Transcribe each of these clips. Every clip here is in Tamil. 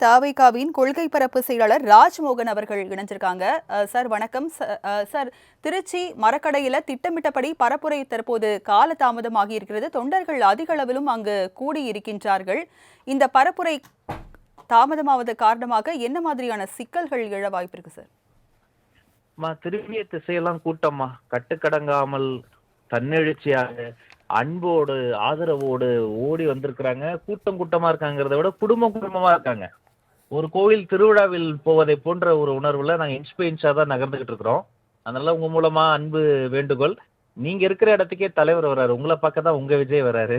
தாவைக்காவின் கொள்கை பரப்பு செயலாளர் ராஜ்மோகன் அவர்கள் இணைஞ்சிருக்காங்க. அஹ், சார் வணக்கம். ச- சார் திருச்சி மரக்கடையில திட்டமிட்டபடி பரப்புரை தற்போது காலதாமதமாகி இருக்கிறது. தொண்டர்கள் அதிக அளவிலும் அங்கு கூடி இருக்கின்றார்கள். இந்த பரப்புரை தாமதமாவது காரணமாக என்ன மாதிரியான சிக்கல்கள் எழ வாய்ப்பு இருக்கு சார்? அம்மா திரும்பிய திசையெல்லாம் கூட்டம்மா. கட்டுக்கடங்காமல் தன்னெழுச்சியாக அன்போடு ஆதரவோடு ஓடி வந்திருக்கிறாங்க. கூட்டம் கூட்டமா இருக்காங்கிறத விட குடும்பம் குடும்பமா இருக்காங்க. ஒரு கோவில் திருவிழாவில் போவதை போன்ற ஒரு உணர்வுல நாங்க இன்ச் பை தான் நகர்ந்துகிட்டு இருக்கிறோம். அதனால உங்க மூலமா அன்பு வேண்டுகோள். நீங்க இருக்கிற இடத்துக்கே தலைவர் வராரு உங்களை பார்க்க தான் உங்க விஜய் வராரு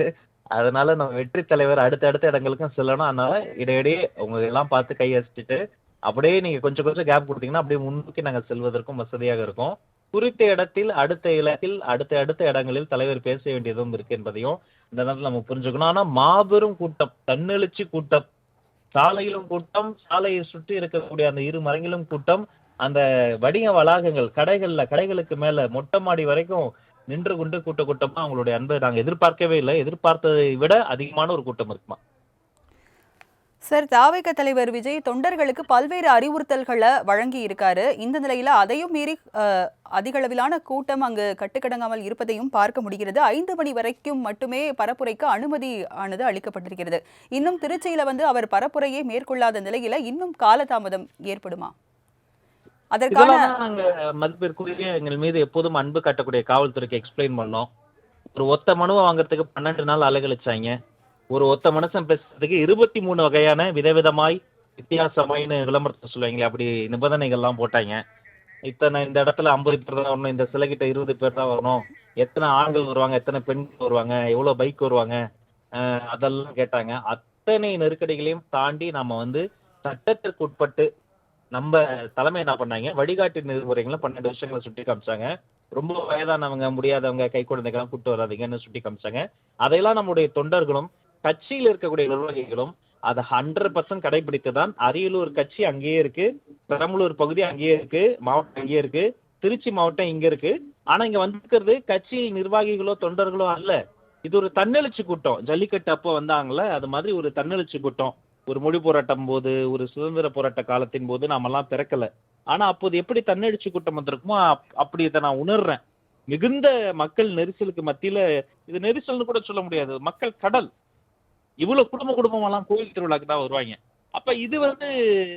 அதனால நம்ம வெற்றி தலைவர் அடுத்த அடுத்த இடங்களுக்கும் செல்லணும். அதனால இடையிடையே உங்க எல்லாம் பார்த்து கையசிச்சுட்டு அப்படியே நீங்க கொஞ்சம் கொஞ்சம் கேப் கொடுத்தீங்கன்னா அப்படியே முன்னோக்கி நாங்கள் செல்வதற்கும் வசதியாக இருக்கும். குறித்த இடத்தில் அடுத்த இலக்கில் அடுத்த அடுத்த இடங்களில் தலைவர் பேச வேண்டியதும் இருக்கு என்பதையும் இந்த நேரத்தில் நம்ம புரிஞ்சுக்கணும். ஆனா மாபெரும் கூட்டம் தன்னெழுச்சி கூட்டம் சாலையிலும் கூட்டம் சாலையை சுற்றி இருக்கக்கூடிய அந்த இரு மரங்களும் கூட்டம் அந்த வணிக வளாகங்கள் கடைகள்ல கடைகளுக்கு மேல மொட்டை மாடி வரைக்கும் நின்று கொண்டு கூட்ட கூட்டமா அவங்களுடைய அன்பை நாங்க எதிர்பார்க்கவே இல்லை. எதிர்பார்த்ததை விட அதிகமான ஒரு கூட்டம் இருக்குமா? சார் தாவைக்க தலைவர் விஜய் தொண்டர்களுக்கு பல்வேறு அறிவுறுத்தல்களை வழங்கி இருக்காரு இந்த நிலையில அதையும் மீறி அஹ், அதிக அளவிலான கூட்டம் அங்கு கட்டுக்கடங்காமல் இருப்பதையும் பார்க்க முடிகிறது. ஐந்து மணி வரைக்கும் மட்டுமே பரப்புரைக்கு அனுமதி ஆனது அளிக்கப்பட்டிருக்கிறது. இன்னும் திருச்சியில வந்து அவர் பரப்புரையை மேற்கொள்ளாத நிலையில இன்னும் காலதாமதம் ஏற்படுமா? அதற்கான நாங்க மதிப்பிற்குரிய எங்கள் மீது எப்போதும் அன்பு காட்டக்கூடிய காவல்துறைக்கு எக்ஸ்பிளைன் பண்ணோம். ஒரு ஒத்த மனுவை வாங்குறதுக்கு பன்னெண்டு நாள் அலைகழிச்சாங்க. ஒரு ஒத்த மனுஷன் பேசுறதுக்கு இருபத்தி மூணு வகையான விதவிதமாய் வித்தியாசமாயின்னு விளம்பரத்தை சொல்லுவாங்களே அப்படி நிபந்தனைகள்லாம் போட்டாங்க. இத்தனை இந்த இடத்துல ஐம்பது பேர் தான் வரணும் இந்த சிலைகிட்ட இருபது பேர் தான் வரணும் எத்தனை ஆண்கள் வருவாங்க எத்தனை பெண்கள் வருவாங்க எவ்வளோ பைக் வருவாங்க அதெல்லாம் கேட்டாங்க. அத்தனை நெருக்கடிகளையும் தாண்டி நம்ம வந்து சட்டத்திற்கு உட்பட்டு நம்ம தலைமை என்ன பண்ணாங்க வழிகாட்டு நெறிமுறைகளை பன்னெண்டு விஷயங்களை சுட்டி காமிச்சாங்க. ரொம்ப வயதானவங்க முடியாதவங்க கை குழந்தைகள்லாம் கூட்டு வராதீங்கன்னு சுட்டி காமிச்சாங்க. அதையெல்லாம் நம்முடைய தொண்டர்களும் கட்சியில் இருக்கக்கூடிய நிர்வாகிகளும் அதை ஹண்ட்ரட் பர்சன்ட் கடைபிடித்து தான் அரியலூர் கட்சி அங்கேயே இருக்கு பெரம்பலூர் பகுதி அங்கேயே இருக்கு மாவட்டம் அங்கேயே இருக்கு திருச்சி மாவட்டம் இங்க இருக்கு. ஆனா இங்க வந்திருக்கிறது கட்சி நிர்வாகிகளோ தொண்டர்களோ அல்ல. இது ஒரு தன்னெழுச்சி கூட்டம். ஜல்லிக்கட்டு அப்போ வந்தாங்கல்ல அது மாதிரி ஒரு தன்னெழுச்சி கூட்டம். ஒரு மொழி போராட்டம் போது ஒரு சுதந்திர போராட்ட காலத்தின் போது நாமெல்லாம் பிறக்கல ஆனா அப்போது எப்படி தன்னெழுச்சி கூட்டம் வந்திருக்குமோ அப்படி இதை நான் உணர்றேன். மிகுந்த மக்கள் நெரிசலுக்கு மத்தியில இது நெரிசல்னு கூட சொல்ல முடியாது. மக்கள் கடல். இவ்வளவு குடும்ப குடும்பமெல்லாம் கோயில் திருவிழாக்கு தான் வருவாங்க. அப்ப இது வந்து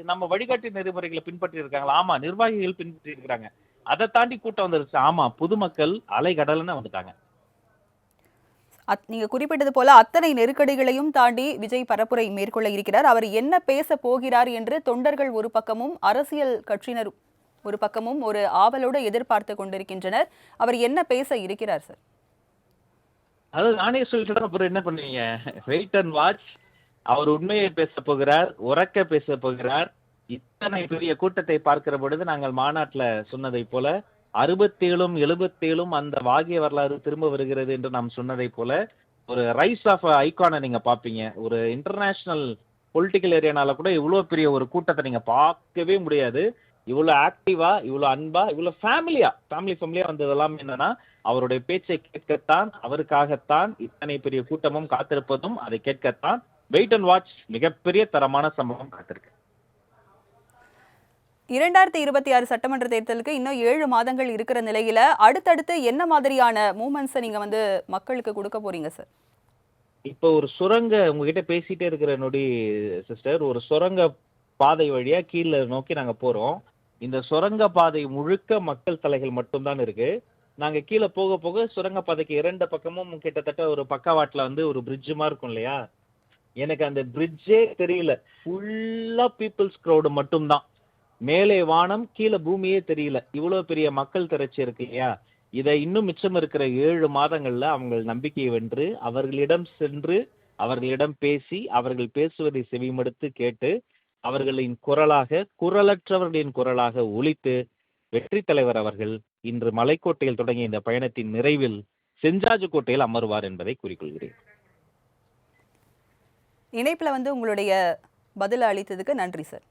நம்ம வழிகாட்டு நெறிமுறைகளை பின்பற்றி இருக்காங்களா ஆமா நிர்வாகிகள் பின்பற்றி இருக்கிறாங்க அதை தாண்டி கூட்டம் வந்துருச்சு. ஆமா பொதுமக்கள் அலைகடலன்னு வந்துட்டாங்க. அத்- நீங்க குறிப்பிட்டது போல அத்தனை நெருக்கடிகளையும் தாண்டி விஜய் பரப்புரை மேற்கொள்ள இருக்கிறார். அவர் என்ன பேச போகிறார் என்று தொண்டர்கள் ஒரு பக்கமும் அரசியல் கட்சியினர் ஒரு பக்கமும் ஒரு ஆவலோடு எதிர்பார்த்து கொண்டிருக்கின்றனர். அவர் என்ன பேச இருக்கிறார் சார்? அதாவது நானே சொல்லிட்டு அப்புறம் என்ன பண்ணுவீங்க? வெயிட் அண்ட் வாட்ச் அவர் உண்மையை பேச போகிறார் உறக்க பேச போகிறார். இத்தனை பெரிய கூட்டத்தை பார்க்கிற பொழுது நாங்கள் மாநாட்டில் சொன்னதை போல அறுபத்தேழும் எழுபத்தேழும் அந்த வாகிய வரலாறு திரும்ப வருகிறது என்று நாம் சொன்னதை போல ஒரு ரைஸ் ஆஃப் ஐகானை நீங்க பாப்பீங்க ஒரு இன்டர்நேஷனல் பொலிட்டிக்கல் ஏரியானால கூட இவ்வளவு பெரிய ஒரு கூட்டத்தை நீங்க பார்க்கவே முடியாது. இவ்வளவு ஆக்டிவா இவ்வளவு அன்பா இவ்வளவு ஃபேமிலியா ஃபேமிலி ஃபேமிலியா வந்ததெல்லாம் என்னன்னா அவருடைய பேச்சை கேட்கத்தான் அவருக்காகத்தான் இத்தனை பெரிய கூட்டமும் காத்திருப்பதும் அதை கேட்கத்தான் வெயிட் அண்ட் வாட்ச் மிகப்பெரிய தரமான சம்பவம் காத்திருக்கு. இரண்டாயிரத்தி இருபத்தி ஆறு சட்டமன்ற தேர்தலுக்கு இன்னும் ஏழு மாதங்கள் இருக்கிற நிலையில அடுத்தடுத்து என்ன மாதிரியான மூமெண்ட்ஸை நீங்க வந்து மக்களுக்கு கொடுக்க போறீங்க சார் இப்போ ஒரு சுரங்க உங்ககிட்ட பேசிட்டே இருக்கிற நொடி சிஸ்டர் ஒரு சுரங்க பாதை வழியா கீழே நோக்கி நாங்க போறோம். இந்த சுரங்க பாதை முழுக்க மக்கள் தலைகள் மட்டும்தான் இருக்கு. நாங்க கீழே போக போக சுரங்க பாதைக்கு இரண்டு பக்கமும் கிட்டத்தட்ட ஒரு பக்கவாட்டில் வந்து ஒரு பிரிட்ஜுமா மாதிரி இருக்கும் இல்லையா? எனக்கு அந்த பிரிட்ஜே தெரியல. ஃபுல்லா பீப்புள்ஸ் க்ரௌடு மட்டும்தான். மேலே வானம் கீழே பூமியே தெரியல. இவ்வளவு பெரிய மக்கள் திரட்சி இருக்கு இல்லையா? இதை இன்னும் மிச்சம் இருக்கிற ஏழு மாதங்கள்ல அவங்கள் நம்பிக்கையை வென்று அவர்களிடம் சென்று அவர்களிடம் பேசி அவர்கள் பேசுவதை செவிமடுத்து கேட்டு அவர்களின் குரலாக குரலற்றவர்களின் குரலாக ஒழித்து வெற்றி தலைவர் அவர்கள் இன்று மலைக்கோட்டையில் தொடங்கிய இந்த பயணத்தின் நிறைவில் செஞ்சாஜுக்கோட்டையில் அமருவார் என்பதை கூறிக்கொள்கிறேன். இணைப்புல வந்து உங்களுடைய பதில் அளித்ததுக்கு நன்றி சார்.